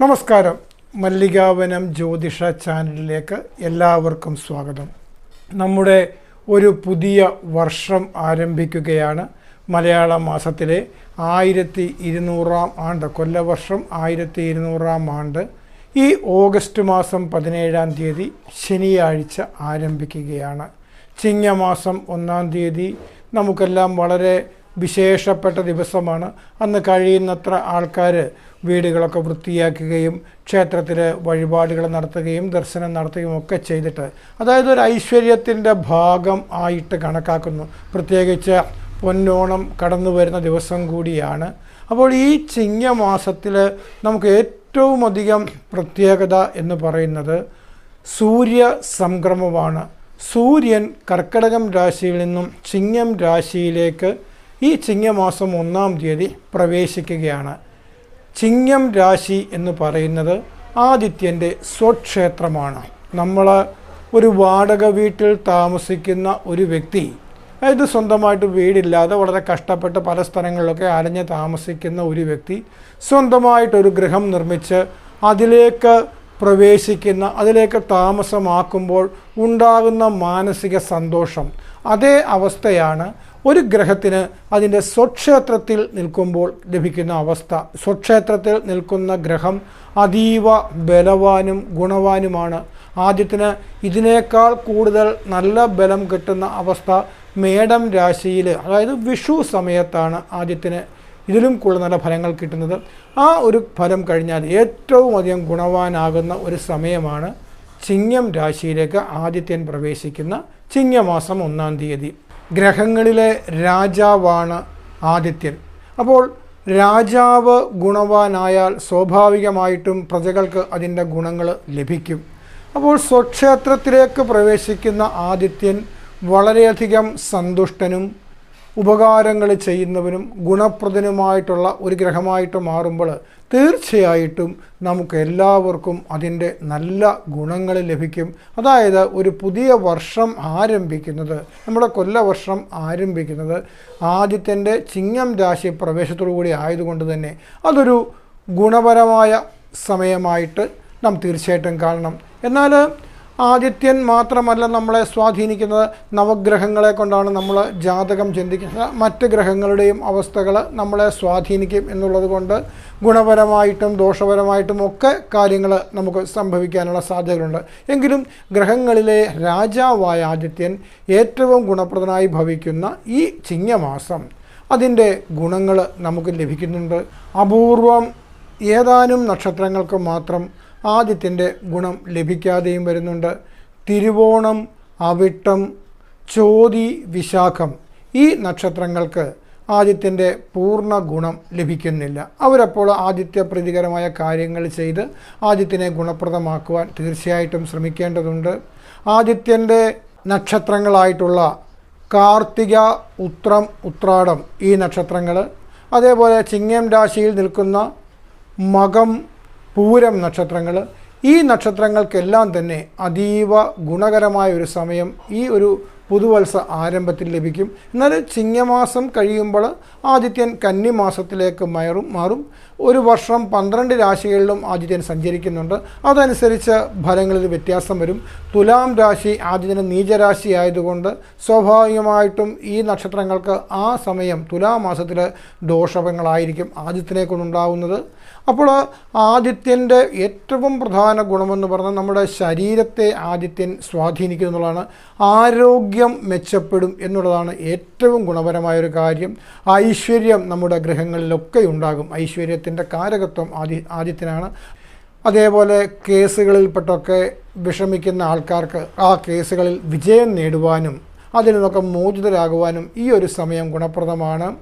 നമസ്കാരം. മല്ലികാവനം ജ്യോതിഷ ചാനലിലേക്ക് എല്ലാവർക്കും സ്വാഗതം. നമ്മുടെ ഒരു പുതിയ വർഷം ആരംഭിക്കുകയാണ്. മലയാള മാസത്തിലെ ആയിരത്തി ഇരുന്നൂറാം ആണ്ട് കൊല്ലവർഷം ആയിരത്തി ഇരുന്നൂറാം ആണ്ട്. ഈ ഓഗസ്റ്റ് മാസം പതിനേഴാം തീയതി ശനിയാഴ്ച ആരംഭിക്കുകയാണ്. ചിങ്ങമാസം ഒന്നാം തീയതി നമുക്കെല്ലാം വളരെ വിശേഷപ്പെട്ട ദിവസമാണ്. അന്ന് കഴിയുന്നത്ര ആൾക്കാർ വീടുകളൊക്കെ വൃത്തിയാക്കുകയും ക്ഷേത്രത്തിൽ വഴിപാടുകൾ നടത്തുകയും ദർശനം നടത്തുകയും ഒക്കെ ചെയ്തിട്ട്. അതായത് ഒരു ഐശ്വര്യത്തിന്റെ ഭാഗം ആയിട്ട് കണക്കാക്കുന്നു. പ്രത്യേകിച്ച് പൊന്നോണം കടന്നു വരുന്ന ദിവസം കൂടിയാണ്. അപ്പോൾ ഈ ചിങ്ങമാസത്തിൽ നമുക്ക് ഏറ്റവും അധികം പ്രത്യേകത എന്ന് പറയുന്നത് സൂര്യ സംക്രമമാണ്. സൂര്യൻ കർക്കടകം രാശിയിൽ നിന്നും ചിങ്ങം രാശിയിലേക്ക് ഈ ചിങ്ങമാസം ഒന്നാം തീയതി പ്രവേശിക്കുകയാണ്. ചിങ്ങം രാശി എന്ന് പറയുന്നത് ആദിത്യന്റെ സ്വക്ഷേത്രമാണ്. നമ്മൾ ഒരു വാടക വീട്ടിൽ താമസിക്കുന്ന ഒരു വ്യക്തി അതായത് സ്വന്തമായിട്ട് വീടില്ലാതെ വളരെ കഷ്ടപ്പെട്ട് പല സ്ഥലങ്ങളിലൊക്കെ അലഞ്ഞ് താമസിക്കുന്ന ഒരു വ്യക്തി സ്വന്തമായിട്ടൊരു ഗൃഹം നിർമ്മിച്ച് അതിലേക്ക് പ്രവേശിക്കുന്ന അതിലേക്ക് താമസമാക്കുമ്പോൾ ഉണ്ടാകുന്ന മാനസിക സന്തോഷം. അതേ അവസ്ഥയാണ് ഒരു ഗ്രഹത്തിന് അതിന്റെ സ്വക്ഷേത്രത്തിൽ നിൽക്കുമ്പോൾ ലഭിക്കുന്ന അവസ്ഥ. സ്വക്ഷേത്രത്തിൽ നിൽക്കുന്ന ഗ്രഹം അതീവ ബലവാനും ഗുണവാനുമാണ്. ആദ്യത്തിന് ഇതിനേക്കാൾ കൂടുതൽ നല്ല ബലം കിട്ടുന്ന അവസ്ഥ മേടം രാശിയിൽ അതായത് വിഷു സമയത്താണ് ആദ്യത്തിന് ഇതിലും കൂടുതൽ നല്ല ഫലങ്ങൾ കിട്ടുന്നത് ആ ഒരു ഫലം കഴിഞ്ഞാൽ ഏറ്റവും അധികം ഗുണവാനാകുന്ന ഒരു സമയമാണ് ചിങ്ങം രാശിയിലേക്ക് ആദിത്യൻ പ്രവേശിക്കുന്ന ചിങ്ങമാസം ഒന്നാം തീയതി. ഗ്രഹങ്ങളിലെ രാജാവാണ് ആദിത്യൻ. അപ്പോൾ രാജാവ് ഗുണവാനായാൽ സ്വാഭാവികമായിട്ടും പ്രജകൾക്ക് അതിന്റെ ഗുണങ്ങൾ ലഭിക്കും. അപ്പോൾ സ്വക്ഷേത്രത്തിലേക്ക് പ്രവേശിക്കുന്ന ആദിത്യൻ വളരെയധികം സന്തുഷ്ടനും ഉപകാരങ്ങൾ ചെയ്യുന്നവനും ഗുണപ്രദനുമായിട്ടുള്ള ഒരു ഗ്രഹമായിട്ട് മാറുമ്പോൾ തീർച്ചയായിട്ടും നമുക്ക് എല്ലാവർക്കും അതിന്റെ നല്ല ഗുണങ്ങൾ ലഭിക്കും. അതായത് ഒരു പുതിയ വർഷം ആരംഭിക്കുന്നത് നമ്മുടെ കൊല്ലവർഷം ആരംഭിക്കുന്നത് ആദ്യത്തിന്റെ ചിങ്ങം രാശി പ്രവേശത്തോടു കൂടി ആയതുകൊണ്ട് തന്നെ അതൊരു ഗുണപരമായ സമയമായിട്ട് നാം തീർച്ചയായിട്ടും കാണണം. എന്നാൽ ആദിത്യൻ മാത്രമല്ല നമ്മളെ സ്വാധീനിക്കുന്നത് നവഗ്രഹങ്ങളെ കൊണ്ടാണ് നമ്മൾ ജാതകം ചിന്തിക്കുന്നത്. മറ്റ് ഗ്രഹങ്ങളുടെയും അവസ്ഥകൾ നമ്മളെ സ്വാധീനിക്കും എന്നുള്ളത് കൊണ്ട് ഗുണപരമായിട്ടും ദോഷപരമായിട്ടും ഒക്കെ കാര്യങ്ങൾ നമുക്ക് സംഭവിക്കാനുള്ള സാധ്യതകളുണ്ട്. എങ്കിലും ഗ്രഹങ്ങളിലെ രാജാവായ ആദിത്യൻ ഏറ്റവും ഗുണപ്രദനായി ഭവിക്കുന്ന ഈ ചിങ്ങമാസം അതിന്റെ ഗുണങ്ങൾ നമുക്ക് ലഭിക്കുന്നുണ്ട്. അപൂർവം ഏതാനും നക്ഷത്രങ്ങൾക്ക് മാത്രം ആദ്യത്തിന്റെ ഗുണം ലഭിക്കാതെയും വരുന്നുണ്ട്. തിരുവോണം അവിട്ടം ചോതി വിശാഖം ഈ നക്ഷത്രങ്ങൾക്ക് ആദ്യത്തിന്റെ പൂർണ ഗുണം ലഭിക്കുന്നില്ല. അവരപ്പോൾ ആദിത്യ പ്രതികരമായ കാര്യങ്ങൾ ചെയ്ത് ആദ്യത്തിനെ ഗുണപ്രദമാക്കുവാൻ തീർച്ചയായിട്ടും ശ്രമിക്കേണ്ടതുണ്ട്. ആദിത്യന്റെ നക്ഷത്രങ്ങളായിട്ടുള്ള കാർത്തിക ഉത്രം ഉത്രാടം ഈ നക്ഷത്രങ്ങൾ അതേപോലെ ചിങ്ങം രാശിയിൽ നിൽക്കുന്ന മകം പൂരം നക്ഷത്രങ്ങൾ ഈ നക്ഷത്രങ്ങൾക്കെല്ലാം തന്നെ അതീവ ഗുണകരമായ ഒരു സമയം ഈ ഒരു പുതുവത്സ ആരംഭത്തിൽ ലഭിക്കും. എന്നാൽ ചിങ്ങമാസം കഴിയുമ്പോൾ ആദിത്യൻ കന്നിമാസത്തിലേക്ക് മയറും മാറും. ഒരു വർഷം പന്ത്രണ്ട് രാശികളിലും ആദിത്യൻ സഞ്ചരിക്കുന്നുണ്ട്. അതനുസരിച്ച് ഫലങ്ങളിൽ വ്യത്യാസം വരും. തുലാം രാശി ആദിത്യന് നീചരാശി ആയതുകൊണ്ട് സ്വാഭാവികമായിട്ടും ഈ നക്ഷത്രങ്ങൾക്ക് ആ സമയം തുലാം മാസത്തിൽ ദോഷഫലങ്ങളായിരിക്കും ആദിത്യനെ കൊണ്ടുണ്ടാവുന്നത്. അപ്പോൾ ആദിത്യന്റെ ഏറ്റവും പ്രധാന ഗുണമെന്ന് പറഞ്ഞാൽ നമ്മുടെ ശരീരത്തെ ആദിത്യൻ സ്വാധീനിക്കുന്നു എന്നുള്ളതാണ്. ആരോഗ്യം മെച്ചപ്പെടും എന്നുള്ളതാണ് ഏറ്റവും ഗുണപരമായൊരു കാര്യം. ഐശ്വര്യം നമ്മുടെ ഗ്രഹങ്ങളിലൊക്കെ ഉണ്ടാകും. ഐശ്വര്യത്തിന്റെ കാരകത്വം ആദി ആദിത്യനാണ്. അതേപോലെ കേസുകളിൽപ്പെട്ടൊക്കെ വിഷമിക്കുന്ന ആൾക്കാർക്ക് ആ കേസുകളിൽ വിജയം നേടുവാനും അതിൽ നിന്നൊക്കെ മോചിതരാകുവാനും ഈ ഒരു സമയം ഗുണപ്രദമാണ്.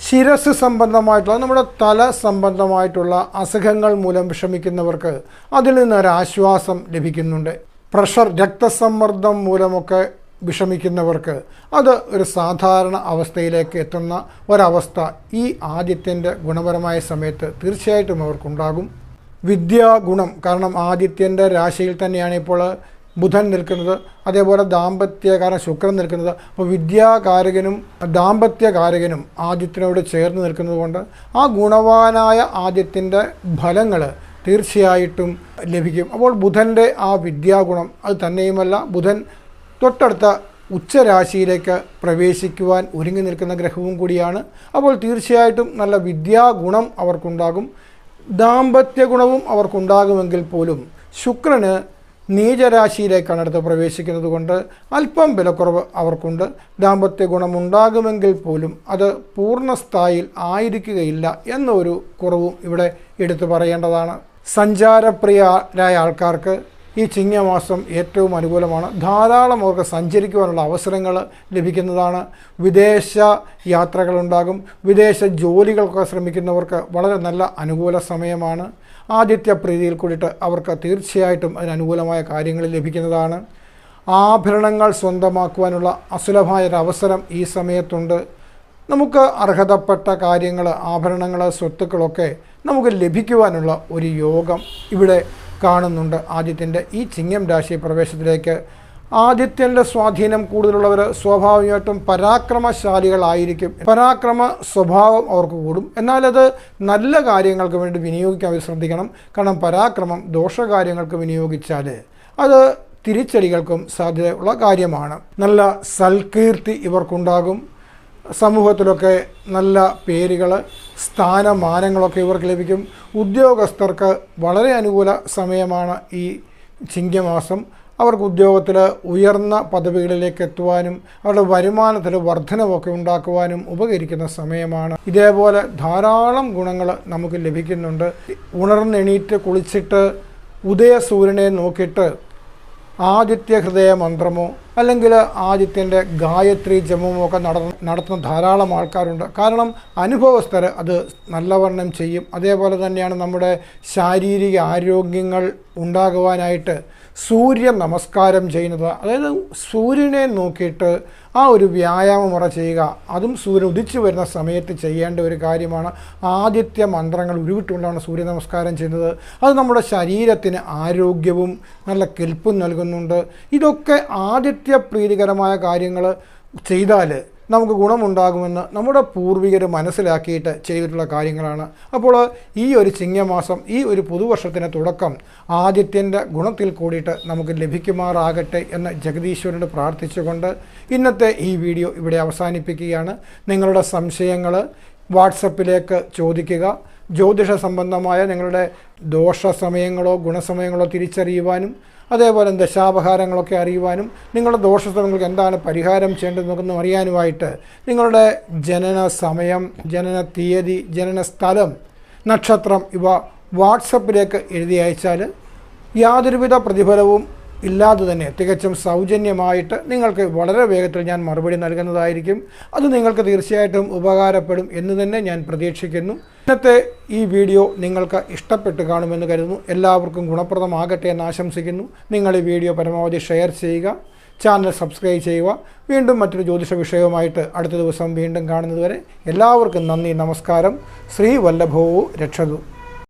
ശിരസ് സംബന്ധമായിട്ടുള്ള നമ്മുടെ തല സംബന്ധമായിട്ടുള്ള അസുഖങ്ങൾ മൂലം വിഷമിക്കുന്നവർക്ക് അതിൽ നിന്നൊരാശ്വാസം ലഭിക്കുന്നുണ്ട്. പ്രഷർ രക്തസമ്മർദ്ദം മൂലമൊക്കെ വിഷമിക്കുന്നവർക്ക് അത് ഒരു സാധാരണ അവസ്ഥയിലേക്ക് എത്തുന്ന ഒരവസ്ഥ ഈ ആദിത്യന്റെ ഗുണപരമായ സമയത്ത് തീർച്ചയായിട്ടും അവർക്കുണ്ടാകും. വിദ്യാഗുണം കാരണം ആദിത്യന്റെ രാശിയിൽ തന്നെയാണ് ഇപ്പോൾ ബുധൻ നിൽക്കുന്നത് അതേപോലെ ദാമ്പത്യകാരൻ ശുക്രൻ നിൽക്കുന്നത്. അപ്പോൾ വിദ്യാകാരകനും ദാമ്പത്യകാരകനും ആദ്യത്തിനോട് ചേർന്ന് നിൽക്കുന്നത് കൊണ്ട് ആ ഗുണവാനായ ആദ്യത്തിന്റെ ഫലങ്ങൾ തീർച്ചയായിട്ടും ലഭിക്കും. അപ്പോൾ ബുധന്റെ ആ വിദ്യാഗുണം അത് തന്നെയുമല്ല ബുധൻ തൊട്ടടുത്ത ഉച്ചരാശിയിലേക്ക് പ്രവേശിക്കുവാൻ ഒരുങ്ങി നിൽക്കുന്ന ഗ്രഹവും കൂടിയാണ്. അപ്പോൾ തീർച്ചയായിട്ടും നല്ല വിദ്യാഗുണം അവർക്കുണ്ടാകും. ദാമ്പത്യ ഗുണവും അവർക്കുണ്ടാകുമെങ്കിൽ പോലും ശുക്രന് നീചരാശിയിലേക്കാണ് അടുത്ത് പ്രവേശിക്കുന്നത് കൊണ്ട് അല്പം വിലക്കുറവ് അവർക്കുണ്ട്. ദാമ്പത്യ ഗുണമുണ്ടാകുമെങ്കിൽ പോലും അത് പൂർണസ്ഥായിൽ ആയിരിക്കുകയില്ല എന്നൊരു കുറവും ഇവിടെ എടുത്തു പറയേണ്ടതാണ്. സഞ്ചാരപ്രിയരായ ആൾക്കാർക്ക് ഈ ചിങ്ങമാസം ഏറ്റവും അനുകൂലമാണ്. ധാരാളം അവർക്ക് സഞ്ചരിക്കുവാനുള്ള അവസരങ്ങൾ ലഭിക്കുന്നതാണ്. വിദേശ യാത്രകളുണ്ടാകും. വിദേശ ജോലികൾക്ക് ശ്രമിക്കുന്നവർക്ക് വളരെ നല്ല അനുകൂല സമയമാണ്. ആദിത്യ പ്രീതിയിൽ കൂടിയിട്ട് അവർക്ക് തീർച്ചയായിട്ടും അതിന് അനുകൂലമായ കാര്യങ്ങൾ ലഭിക്കുന്നതാണ്. ആഭരണങ്ങൾ സ്വന്തമാക്കുവാനുള്ള അസുലഭമായ ഒരു അവസരം ഈ സമയത്തുണ്ട്. നമുക്ക് അർഹതപ്പെട്ട കാര്യങ്ങൾ ആഭരണങ്ങൾ സ്വത്തുക്കളൊക്കെ നമുക്ക് ലഭിക്കുവാനുള്ള ഒരു യോഗം ഇവിടെ കാണുന്നുണ്ട്. ആദിത്യന്റെ ഈ ചിങ്ങം രാശി പ്രവേശത്തിലേക്ക് ആദിത്യന്റെ സ്വാധീനം കൂടുതലുള്ളവർ സ്വാഭാവികമായിട്ടും പരാക്രമശാലികളായിരിക്കും. പരാക്രമ സ്വഭാവം അവർക്ക് കൂടും. എന്നാലത് നല്ല കാര്യങ്ങൾക്ക് വേണ്ടി വിനിയോഗിക്കാൻ അവർ ശ്രദ്ധിക്കണം. കാരണം പരാക്രമം ദോഷകാര്യങ്ങൾക്ക് വിനിയോഗിച്ചാൽ അത് തിരിച്ചടികൾക്കും സാധ്യതയുള്ള കാര്യമാണ്. നല്ല സൽകീർത്തി ഇവർക്കുണ്ടാകും. സമൂഹത്തിലൊക്കെ നല്ല പേരുകൾ സ്ഥാനമാനങ്ങളൊക്കെ ഇവർക്ക് ലഭിക്കും. ഉദ്യോഗസ്ഥർക്ക് വളരെ അനുകൂല സമയമാണ് ഈ ചിങ്ങമാസം. അവർക്ക് ഉദ്യോഗത്തിൽ ഉയർന്ന പദവികളിലേക്ക് എത്തുവാനും അവരുടെ വരുമാനത്തിൽ വർധനവൊക്കെ ഉണ്ടാക്കുവാനും ഉപകരിക്കുന്ന സമയമാണ്. ഇതേപോലെ ധാരാളം ഗുണങ്ങൾ നമുക്ക് ലഭിക്കുന്നുണ്ട്. ഉണർന്നെണീറ്റ് കുളിച്ചിട്ട് ഉദയസൂര്യനെ നോക്കിയിട്ട് ആദിത്യ ഹൃദയ മന്ത്രമോ അല്ലെങ്കിൽ ആദിത്യന്റെ ഗായത്രി ജമുമൊക്കെ നട നടത്തുന്ന ധാരാളം ആൾക്കാരുണ്ട്. കാരണം അനുഭവസ്ഥർ അത് നല്ലവണ്ണം ചെയ്യും. അതേപോലെ തന്നെയാണ് നമ്മുടെ ശാരീരിക ആരോഗ്യങ്ങൾ ഉണ്ടാകുവാനായിട്ട് സൂര്യ നമസ്കാരം ചെയ്യുന്നത്. അതായത് സൂര്യനെ നോക്കിയിട്ട് ആ ഒരു വ്യായാമമുറ ചെയ്യുക. അതും സൂര്യൻ ഉദിച്ചു വരുന്ന സമയത്ത് ചെയ്യേണ്ട ഒരു കാര്യമാണ് ആദിത്യ മന്ത്രങ്ങൾ ഉരുവിട്ടുകൊണ്ടാണ് സൂര്യ നമസ്കാരം ചെയ്യുന്നത്. അത് നമ്മുടെ ശരീരത്തിന് ആരോഗ്യവും നല്ല കെൽപ്പും നൽകുന്നുണ്ട്. ഇതൊക്കെ ആദിത്യ പ്രീതികരമായ കാര്യങ്ങൾ ചെയ്താൽ നമുക്ക് ഗുണമുണ്ടാകുമെന്ന് നമ്മുടെ പൂർവികർ മനസ്സിലാക്കിയിട്ട് ചെയ്തിട്ടുള്ള കാര്യങ്ങളാണ്. അപ്പോൾ ഈ ഒരു ചിങ്ങമാസം ഈ ഒരു പുതുവർഷത്തിന്റെ തുടക്കം ആദിത്യന്റെ ഗുണത്തിൽ കൂടിയിട്ട് നമുക്ക് ലഭിക്കുമാറാകട്ടെ എന്ന് ജഗദീശ്വരനോട് പ്രാർത്ഥിച്ചുകൊണ്ട് ഇന്നത്തെ ഈ വീഡിയോ ഇവിടെ അവസാനിപ്പിക്കുകയാണ്. നിങ്ങളുടെ സംശയങ്ങൾ വാട്സപ്പിലേക്ക് ചോദിക്കുക. ജ്യോതിഷ സംബന്ധമായ നിങ്ങളുടെ ദോഷ സമയങ്ങളോ ഗുണസമയങ്ങളോ തിരിച്ചറിയുവാനും അതേപോലെ ദശാപഹാരങ്ങളൊക്കെ അറിയുവാനും നിങ്ങളുടെ ദോഷസ്ഥലങ്ങൾക്ക് എന്താണ് പരിഹാരം ചെയ്യേണ്ടതെന്നൊക്കെ അറിയാനുമായിട്ട് നിങ്ങളുടെ ജനന സമയം ജനന തീയതി ജനന സ്ഥലം നക്ഷത്രം ഇവ വാട്സപ്പിലേക്ക് എഴുതി അയച്ചാൽ യാതൊരുവിധ പ്രതിഫലവും ഇല്ലാതെ തന്നെ തികച്ചും സൗജന്യമായിട്ട് നിങ്ങൾക്ക് വളരെ വേഗത്തിൽ ഞാൻ മറുപടി നൽകുന്നതായിരിക്കും. അത് നിങ്ങൾക്ക് തീർച്ചയായിട്ടും ഉപകാരപ്പെടും എന്ന് തന്നെ ഞാൻ പ്രതീക്ഷിക്കുന്നു. ഇന്നത്തെ ഈ വീഡിയോ നിങ്ങൾക്ക് ഇഷ്ടപ്പെട്ട് കാണുമെന്ന് കരുതുന്നു. എല്ലാവർക്കും ഗുണപ്രദമാകട്ടെ എന്ന് ആശംസിക്കുന്നു. നിങ്ങൾ ഈ വീഡിയോ പരമാവധി ഷെയർ ചെയ്യുക ചാനൽ സബ്സ്ക്രൈബ് ചെയ്യുക. വീണ്ടും മറ്റൊരു ജ്യോതിഷ വിഷയവുമായിട്ട് അടുത്ത ദിവസം വീണ്ടും കാണുന്നതുവരെ എല്ലാവർക്കും നന്ദി നമസ്കാരം. ശ്രീ വല്ലഭവു രക്ഷതു.